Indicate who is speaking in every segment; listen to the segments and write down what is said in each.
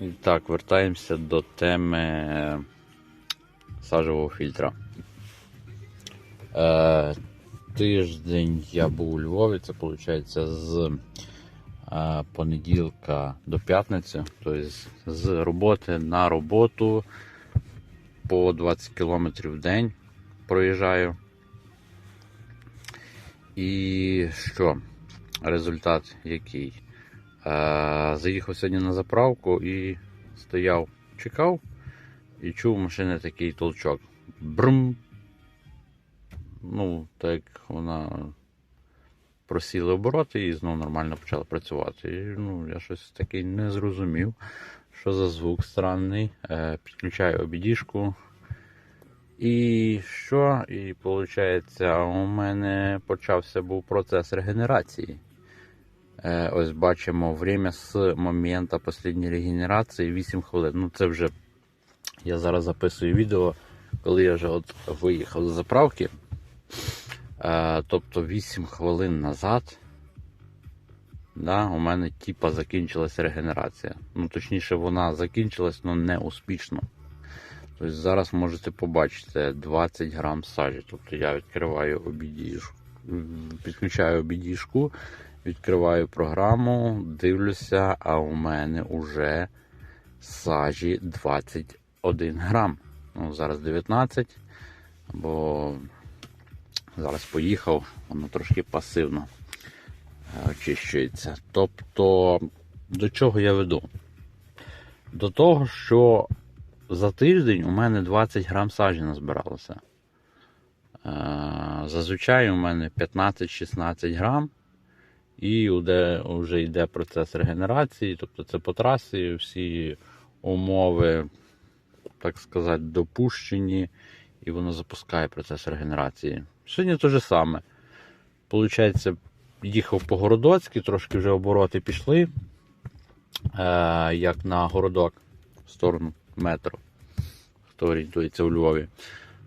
Speaker 1: І так, вертаємося до теми сажевого фільтра. Е, тиждень я був у Львові, це виходить з е, понеділка до п'ятниці, тобто з роботи на роботу по 20 км в день проїжджаю. І що? Результат який? Е, Заїхав сьогодні на заправку і стояв, чекав і чув машини такий толчок. Брм. Ну, так вона просіли обороти і знову нормально почала працювати. І, ну, я щось таке не зрозумів, що за звук странний. Е, Підключаю обідішку. І що? І виходить, у мене почався був процес регенерації. Е, Ось бачимо время з моменту останньої регенерації 8 хвилин. Ну це вже я зараз записую відео, коли я вже от виїхав з заправки. Е, Тобто 8 хвилин назад да, у мене типа закінчилася регенерація. Ну, точніше, вона закінчилась, але не успішно. Тобто зараз можете побачити 20 грам сажі. Тобто я відкриваю обідіжку, підключаю обідіжку, відкриваю програму, дивлюся, а у мене вже сажі 21 грам. Ну, зараз 19, бо зараз поїхав, воно трошки пасивно е, очищується. Тобто, до чого я веду? До того, що за тиждень у мене 20 грам сажі назбиралося. Е, Зазвичай у мене 15-16 грам. І де вже йде процес регенерації, тобто це по трасі, всі умови, так сказати, допущені, і воно запускає процес регенерації. Сьогодні те ж саме. Получається, їхав по Городоцькій, трошки вже обороти пішли, е, як на городок в сторону метро, хто орієнтується у Львові.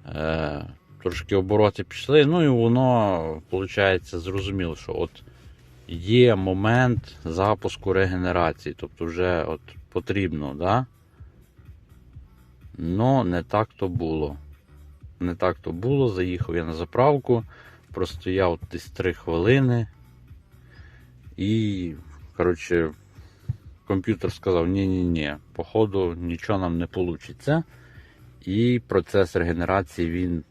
Speaker 1: Е, трошки обороти пішли, ну і воно, виходить, зрозуміло, що от є момент запуску регенерації, тобто вже от потрібно, да? Но не так то було. Не так то було. Заїхав я на заправку, простояв десь 3 хвилини. І, коротше, комп'ютер сказав: ні-ні-ні, походу нічого нам не вийде. І процес регенерації він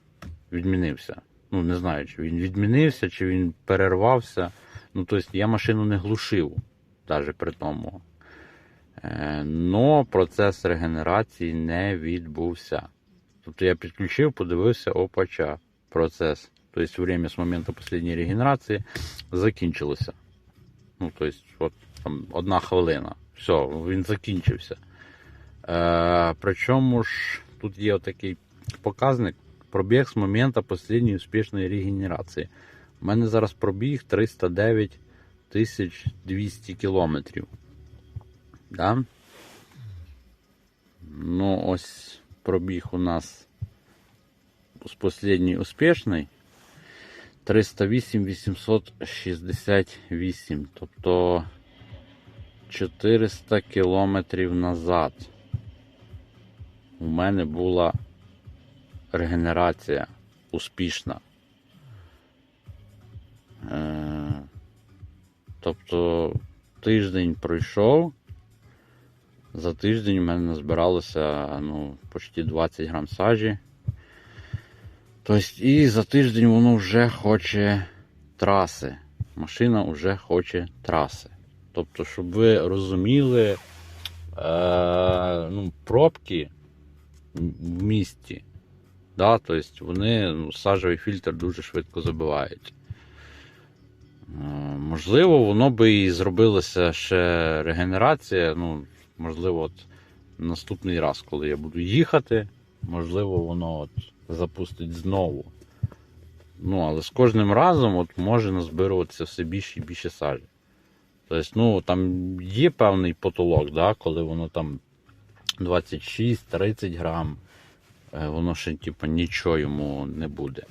Speaker 1: відмінився. Ну, не знаю, чи він відмінився, чи він перервався. Ну, тобто я машину не глушив, навіть при тому. Е, Но процес регенерації не відбувся. Тобто я підключив, подивився, опача, процес. Тобто время з моменту останньої регенерації закінчилося. Ну, тобто, от там одна хвилина. Все, він закінчився. Е, Причому ж тут є отакий показник пробіг з моменту останньої успішної регенерації. У мене зараз пробіг 309 200 кілометрів. Да? Ну, ось пробіг у нас з останній успішний 308 868. Тобто 400 кілометрів назад у мене була регенерація успішна. Тобто тиждень пройшов. За тиждень у мене назбиралося ну, почти 20 грам сажі. Тобто, і за тиждень воно вже хоче траси. Машина вже хоче траси. Тобто, щоб ви розуміли, е, ну, пробки в місті. Да, тобто вони ну, сажевий фільтр дуже швидко забивають. Можливо, воно би і зробилося ще регенерація. Ну, можливо, от наступний раз, коли я буду їхати, можливо, воно от запустить знову. Ну, але з кожним разом от може назбируватися все більше і більше сажі. Тобто, ну, там є певний потолок, да, коли воно там 26-30 грам, е, воно ще типу, нічого йому не буде.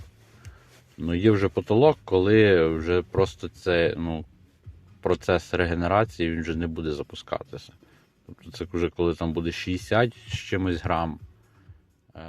Speaker 1: Ну, є вже потолок, коли вже просто це ну, процес регенерації він вже не буде запускатися. Тобто це вже коли там буде 60 з чимось грам. Е,